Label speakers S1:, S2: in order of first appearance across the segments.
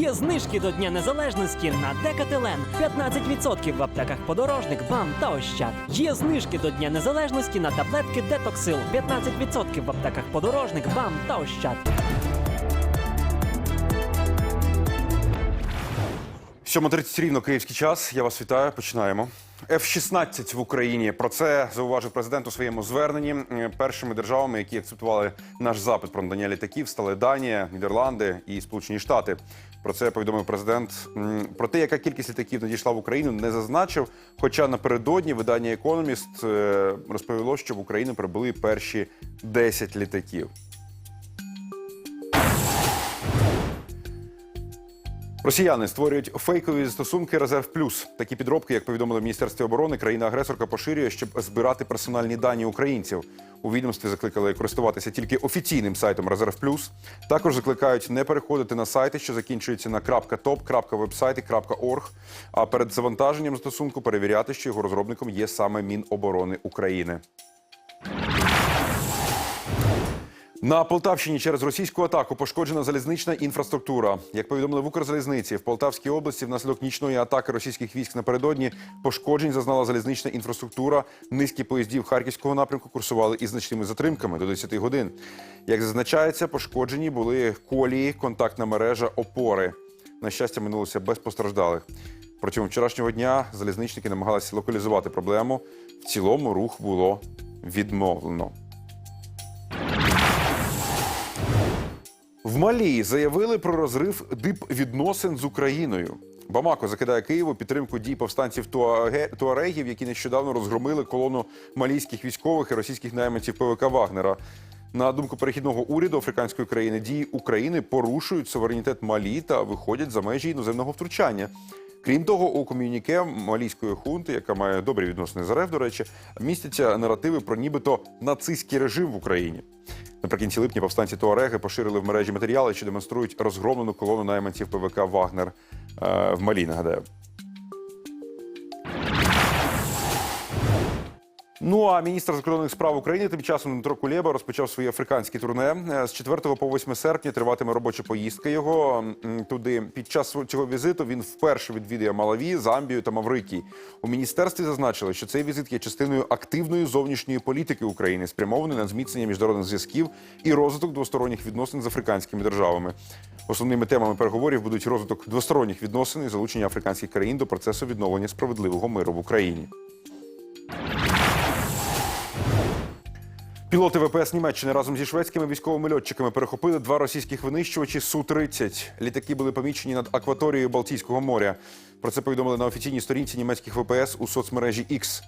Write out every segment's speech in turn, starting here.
S1: Є знижки до Дня Незалежності на Декателен. 15% в аптеках подорожник, БАМ та Ощад. Є знижки до Дня Незалежності на таблетки Детоксил. 15% в аптеках подорожник, БАМ та Ощад.
S2: 7.30 рівно київський час. Я вас вітаю. Починаємо. F-16 в Україні. Про це зауважив президент у своєму зверненні. Першими державами, які акцептували наш запит про надання літаків, стали Данія, Нідерланди і Сполучені Штати. Про це повідомив президент. Про те, яка кількість літаків надійшла в Україну, не зазначив. Хоча напередодні видання Економіст е, розповіло, що в Україну прибули перші 10 літаків. Росіяни створюють фейкові застосунки Резерв Плюс. Такі підробки, як повідомили Міністерстві оборони, країна-агресорка поширює, щоб збирати персональні дані українців. У відомстві закликали користуватися тільки офіційним сайтом Резерв Плюс. Також закликають не переходити на сайти, що закінчуються на .top, .website, А перед завантаженням застосунку перевіряти, що його розробником є саме Міноборони України. На Полтавщині через російську атаку пошкоджена залізнична інфраструктура. Як повідомили в Укрзалізниці, в Полтавській області внаслідок нічної атаки російських військ напередодні пошкоджень зазнала залізнична інфраструктура. Низки поїздів харківського напрямку курсували із значними затримками до 10 годин. Як зазначається, пошкоджені були колії, контактна мережа, опори. На щастя, минулося без постраждалих. Протягом вчорашнього дня залізничники намагалися локалізувати проблему. В цілому рух було відмовлено. В Малії заявили про розрив дипвідносин з Україною. Бамако закидає Києву підтримку дій повстанців туарегів, які нещодавно розгромили колону малійських військових і російських найманців ПВК Вагнера. На думку перехідного уряду африканської країни, дії України порушують суверенітет Малі та виходять за межі іноземного втручання. Крім того, у ком'юніке малійської хунти, яка має добрі відносини з РФ, до речі, містяться наративи про нібито нацистський режим в Україні. Наприкінці липня повстанці Туареги поширили в мережі матеріали, що демонструють розгромлену колону найманців ПВК Вагнер е, в Малі. Нагадаю. Ну а міністр закордонних справ України тим часом Дмитро Кулєба розпочав своє африканське турне. Е, З 4 по 8 серпня триватиме робоча поїздка його туди. Під час цього візиту він вперше відвідає Малаві, Замбію та Маврикій. У міністерстві зазначили, що цей візит є частиною активної зовнішньої політики України, спрямованої на зміцнення міжнародних зв'язків і розвиток двосторонніх відносин з африканськими державами. Основними темами переговорів будуть розвиток двосторонніх відносин і залучення африканських країн до процесу відновлення справедливого миру в Україні. Пілоти ВПС Німеччини разом зі шведськими військовими льотчиками перехопили два російських винищувачі Су-30. Літаки були помічені над акваторією Балтійського моря. Про це повідомили на офіційній сторінці німецьких ВПС у соцмережі X.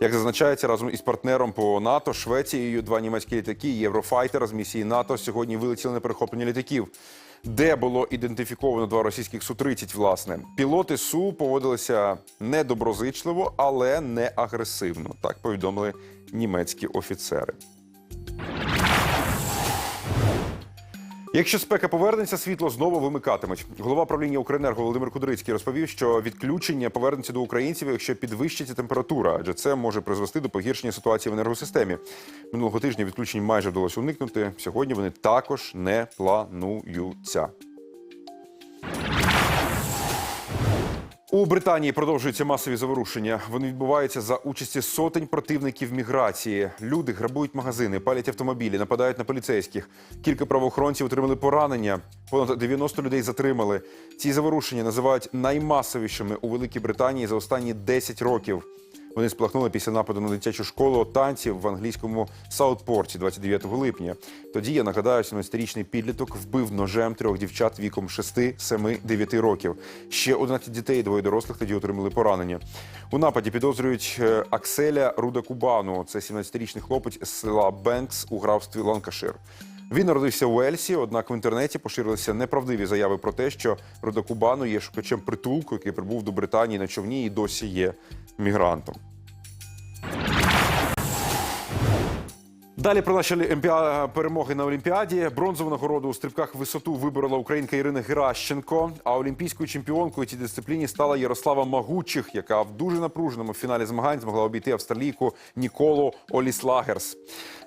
S2: Як зазначається, разом із партнером по НАТО Швецією два німецькі літаки Єврофайтер з місії НАТО сьогодні вилетіли на перехоплення літаків. Де було ідентифіковано два російських Су-30, власне. Пілоти Су поводилися недоброзичливо, але не агресивно. Так повідомили німецькі офіцери. Якщо спека повернеться, світло знову вимикатимуть. Голова правління Укренерго Володимир Кудрицький розповів, що відключення повернеться до українців, якщо підвищиться температура, адже це може призвести до погіршення ситуації в енергосистемі. Минулого тижня відключень майже вдалося уникнути. Сьогодні вони також не плануються. У Британії продовжуються масові заворушення. Вони відбуваються за участі сотень противників міграції. Люди грабують магазини, палять автомобілі, нападають на поліцейських. Кілька правоохоронців отримали поранення. Понад 90 людей затримали. Ці заворушення називають наймасовішими у Великій Британії за останні 10 років. Вони спалахнули після нападу на дитячу школу танців в англійському Саутпорті 29 липня. Тоді я нагадаю, 17-річний підліток вбив ножем трьох дівчат віком 6, 7, 9 років. Ще 11 дітей, двоє дорослих тоді отримали поранення. У нападі підозрюють е, Акселя Руда Кубану. Це 17-річний хлопець з села Бенкс у графстві Ланкашир. Він народився у Ельсі, однак в інтернеті поширилися неправдиві заяви про те, що Руда Кубану є шукачем притулку, який прибув до Британії на човні і досі є мігрантом. Далі про наші перемоги на Олімпіаді. Бронзову нагороду у стрибках висоту виборола українка Ірина Геращенко. А олімпійською чемпіонкою цій дисципліні стала Ярослава Магучих, яка в дуже напруженому фіналі змагань змогла обійти австралійку Ніколу Оліслагерс.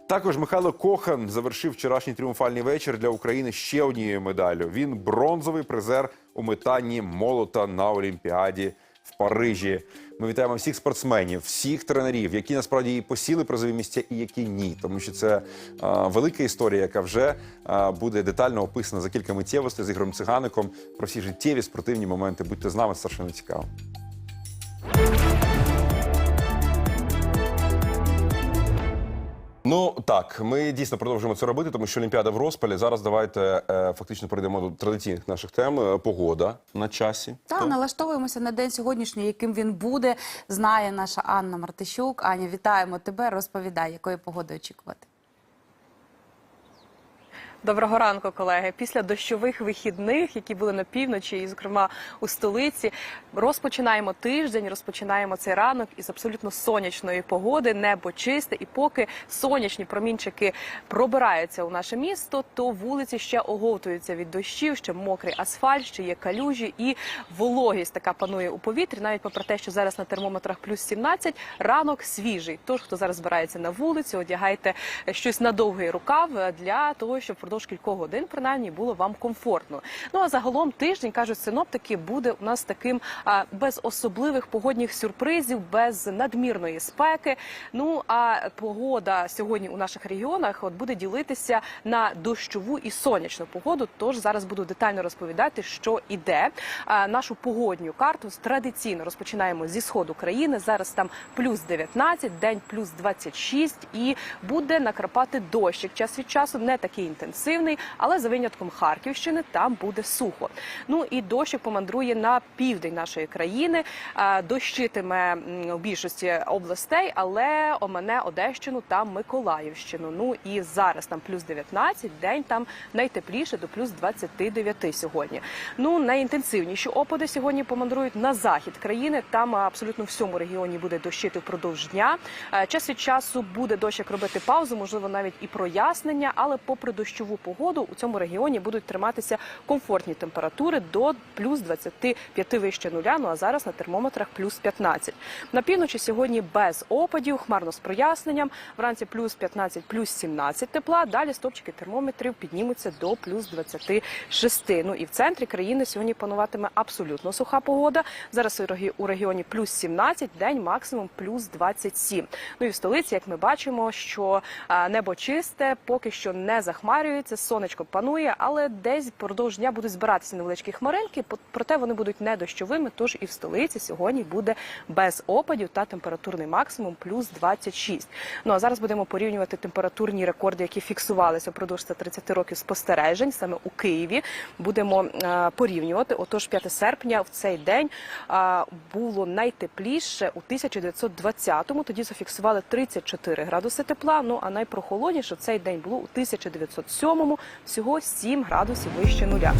S2: Також Михайло Кохан завершив вчорашній тріумфальний вечір для України ще однією медаллю. Він бронзовий призер у метанні молота на Олімпіаді в Парижі. Ми вітаємо всіх спортсменів, всіх тренерів, які насправді і посіли призові місця, і які ні. Тому що це а, велика історія, яка вже а, буде детально описана за кілька миттєвостей з Ігорем Цигаником про всі життєві спортивні моменти. Будьте з нами, страшенно цікаво. Ну так, ми дійсно продовжуємо це робити, тому що Олімпіада в розпалі. Зараз давайте е, фактично перейдемо до традиційних наших тем. Е, Погода на часі.
S3: Та
S2: Так.
S3: налаштовуємося на день сьогоднішній, яким він буде. Знає наша Анна Мартищук. Аня, вітаємо тебе. Розповідай, якої погоди очікувати.
S4: Доброго ранку, колеги. Після дощових вихідних, які були на півночі, і зокрема у столиці, розпочинаємо тиждень, розпочинаємо цей ранок із абсолютно сонячної погоди, небо чисте. І поки сонячні промінчики пробираються у наше місто, то вулиці ще оговтуються від дощів, ще мокрий асфальт, ще є калюжі і вологість така панує у повітрі. Навіть попри те, що зараз на термометрах плюс 17, ранок свіжий. Тож, хто зараз збирається на вулицю, одягайте щось на довгий рукав для того, щоб впродовж кількох годин принаймні було вам комфортно. Ну а загалом тиждень кажуть синоптики буде у нас таким а, без особливих погодних сюрпризів, без надмірної спеки. Ну а погода сьогодні у наших регіонах от буде ділитися на дощову і сонячну погоду. Тож зараз буду детально розповідати, що іде. А, нашу погодню карту традиційно розпочинаємо зі сходу країни. Зараз там плюс 19, день плюс 26 і буде накрапати дощик. Час від часу не такий інтенсивний, але за винятком Харківщини там буде сухо. Ну і дощик помандрує на південь нашої країни. Дощитиме м, у більшості областей, але омине Одещину та Миколаївщину. Ну і зараз там плюс 19, день там найтепліше до плюс 29 сьогодні. Ну найінтенсивніші опади сьогодні помандрують на захід країни. Там абсолютно в всьому регіоні буде дощити впродовж дня. Е, Час від часу буде дощик робити паузу, можливо, навіть і прояснення, але попри дощову погоду у цьому регіоні будуть триматися комфортні температури до плюс 25 вище нуля. Ну а зараз на термометрах плюс 15. На півночі сьогодні без опадів, хмарно з проясненням. Вранці плюс 15, плюс 17 тепла. Далі стопчики термометрів піднімуться до плюс 26. Ну і в центрі країни сьогодні пануватиме абсолютно суха погода. Зараз у регі- у регіоні плюс 17, день максимум плюс 27. Ну і в столиці, як ми бачимо, що небо чисте, поки що не захмарюється, сонечко панує, але десь впродовж дня будуть збиратися невеличкі хмаринки. Проте вони будуть не дощовими. Тож і в столиці сьогодні буде без опадів та температурний максимум плюс 26. Ну а зараз будемо порівнювати температурні рекорди, які фіксувалися впродовж 130 років спостережень саме у Києві. Будемо е, порівнювати. Отож, 5 серпня в цей день е, було найтепліше у 1920-му. Тоді зафіксували 34 градуси тепла. Ну а найпрохолодніше в цей день було у 1907-му, всього 7 градусів вище нуля.